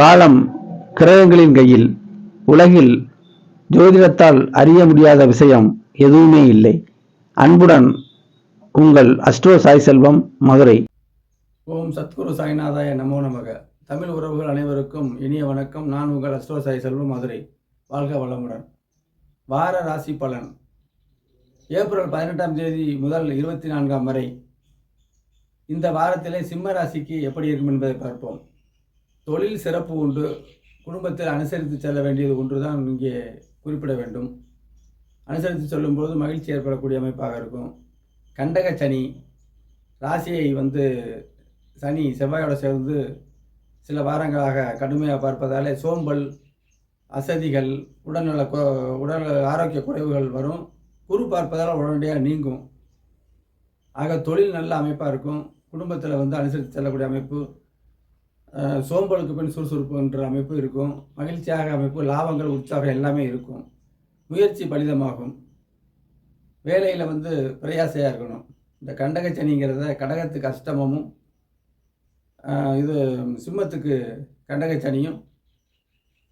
காலம் கிரகங்களின் கையில் உலகில் ஜோதிடத்தால் அறிய முடியாத விஷயம் எதுவுமே இல்லை. அன்புடன் உங்கள் அஸ்ட்ரோ சாய் செல்வம் மதுரை. ஓம் சத்குரு சாய்நாதாய நமோ நமக. தமிழ் உறவுகள் அனைவருக்கும் இனிய வணக்கம். நான் உங்கள் அஸ்ட்ரோ சாய் செல்வம் மதுரை. வாழ்க வளமுடன். வார ராசி பலன். ஏப்ரல் பதினெட்டாம் தேதி முதல் இருபத்தி நான்காம் வரை இந்த வாரத்திலே சிம்ம ராசிக்கு எப்படி இருக்கும் என்பதை பார்ப்போம். தொழில் சிறப்பு உண்டு. குடும்பத்தில் அனுசரித்து செல்ல வேண்டியது ஒன்றுதான் இங்கே குறிப்பிட வேண்டும். அனுசரித்து செல்லும்போது மகிழ்ச்சி ஏற்படக்கூடிய அமைப்பாக இருக்கும். கண்டக சனி ராசியை வந்து சனி செவ்வாயோட சேர்ந்து சில வாரங்களாக கடுமையாக பார்ப்பதாலே சோம்பல் அசதிகள் உடல்நல உடல் ஆரோக்கிய குறைவுகள் வரும். குரு பார்ப்பதால் உடனடியாக நீங்கும். ஆக தொழில் நல்ல அமைப்பாக இருக்கும். குடும்பத்தில் வந்து அனுசரித்து செல்லக்கூடிய அமைப்பு. சோம்பலுக்கு பின் சுறுசுறுப்புன்ற அமைப்பு இருக்கும். மகிழ்ச்சியாக அமைப்பு லாபங்கள் உற்சாகம் எல்லாமே இருக்கும். முயற்சி பலிதமாகும். வேலையில் வந்து பிரயாசையாக இருக்கணும். இந்த கண்டகச்சனிங்கிறத கடகத்துக்கு அஷ்டமமும் இது சிம்மத்துக்கு கண்டகச்சனியும்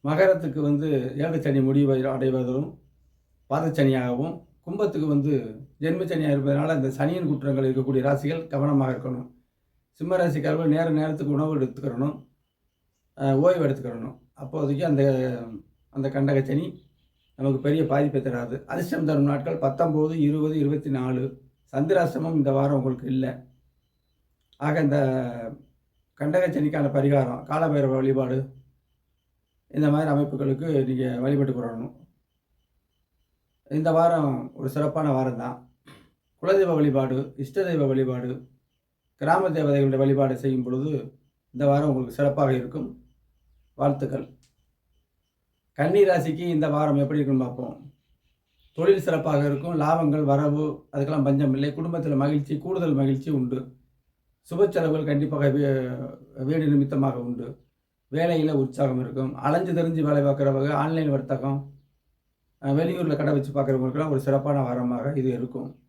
மகரத்துக்கு வந்து ஏகச்சனி முடிவு அடைவதும் பாதச்சனியாகவும் கும்பத்துக்கு வந்து ஜென்மச்சனியாக இருப்பதனால இந்த சனியின் குற்றங்கள் இருக்கக்கூடிய ராசிகள் கவனமாக இருக்கணும். சிம்மராசிக்காரர்கள் நேர நேரத்துக்கு உணவு எடுத்துக்கிறணும் ஓய்வு எடுத்துக்கிறணும். அப்போதைக்கு அந்த அந்த கண்டகச்சனி நமக்கு பெரிய பாதிப்பை தராது. அதிர்ஷ்டம் தரும் நாட்கள் பத்தொம்போது இருபது இருபத்தி நாலு சந்திராசிரமம் இந்த வாரம் உங்களுக்கு இல்லை. ஆக இந்த கண்டகச்சனிக்கான பரிகாரம் காலபைரவ வழிபாடு இந்த மாதிரி அமைப்புகளுக்கு நீங்கள் வழிபட்டு கொள்ளணும் இந்த வாரம் ஒரு சிறப்பான வாரம் தான் குலதெய்வ வழிபாடு இஷ்ட தெய்வ வழிபாடு கிராம தேவதைகளுடைய வழிபாடு செய்யும் பொழுது இந்த வாரம் உங்களுக்கு சிறப்பாக இருக்கும். வாழ்த்துக்கள். கன்னி ராசிக்கு இந்த வாரம் எப்படி இருக்குன்னு பார்ப்போம். தொழில் சிறப்பாக இருக்கும். லாபங்கள் வரவு அதுக்கெல்லாம் பஞ்சம் இல்லை. குடும்பத்தில் மகிழ்ச்சி கூடுதல் மகிழ்ச்சி உண்டு. சுப செலவுகள் கண்டிப்பாக வீ- வீடு நிமித்தமாக உண்டு. வேலையில் உற்சாகம் இருக்கும். அலைஞ்சு தெரிஞ்சு வேலை பார்க்குறவங்க ஆன்லைன் வர்த்தகம் வெளியூரில் கடை வச்சு பார்க்குறவங்களுக்குலாம் ஒரு சிறப்பான வாரமாக இது இருக்கும்.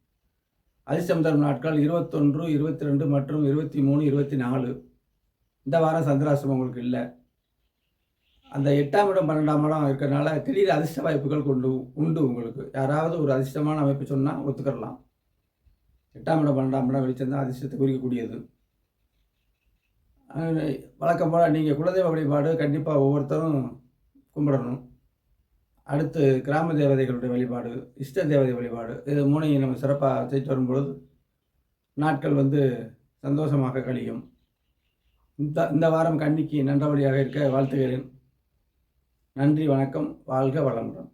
அதிர்ஷ்டம் தரும் நாட்கள் இருபத்தொன்று இருபத்தி ரெண்டு மற்றும் இருபத்தி மூணு இருபத்தி நாலு இந்த வாரம் சந்திராசிரமம் உங்களுக்கு இல்லை. அந்த எட்டாம் இடம் பன்னெண்டாம் இடம் இருக்கிறனால திடீர் அதிர்ஷ்ட வாய்ப்புகள் கொண்டு உண்டு உங்களுக்கு. யாராவது ஒரு அதிர்ஷ்டமான அமைப்பு சொன்னால் ஒத்துக்கிறலாம். எட்டாம் இடம் பன்னெண்டாம் இடம் வெளிச்சந்தான் அதிர்ஷ்டத்தை குறிக்கக்கூடியது. வழக்கம் போல் நீங்கள் குலதெய்வ வழிபாடு கண்டிப்பாக ஒவ்வொருத்தரும் கும்பிடணும். அடுத்து கிராம தேவதைகளுடைய வழிபாடு இஷ்ட தேவதை வழிபாடு. இது மூணையும் நம்ம சிறப்பாக செய்து வரும்பொழுது நாட்கள் வந்து சந்தோஷமாக கழியும். இந்த இந்த வாரம் கண்ணிக்கு நன்றபடியாக இருக்க வாழ்த்துகிறேன். நன்றி வணக்கம் வாழ்க வளமுடன்.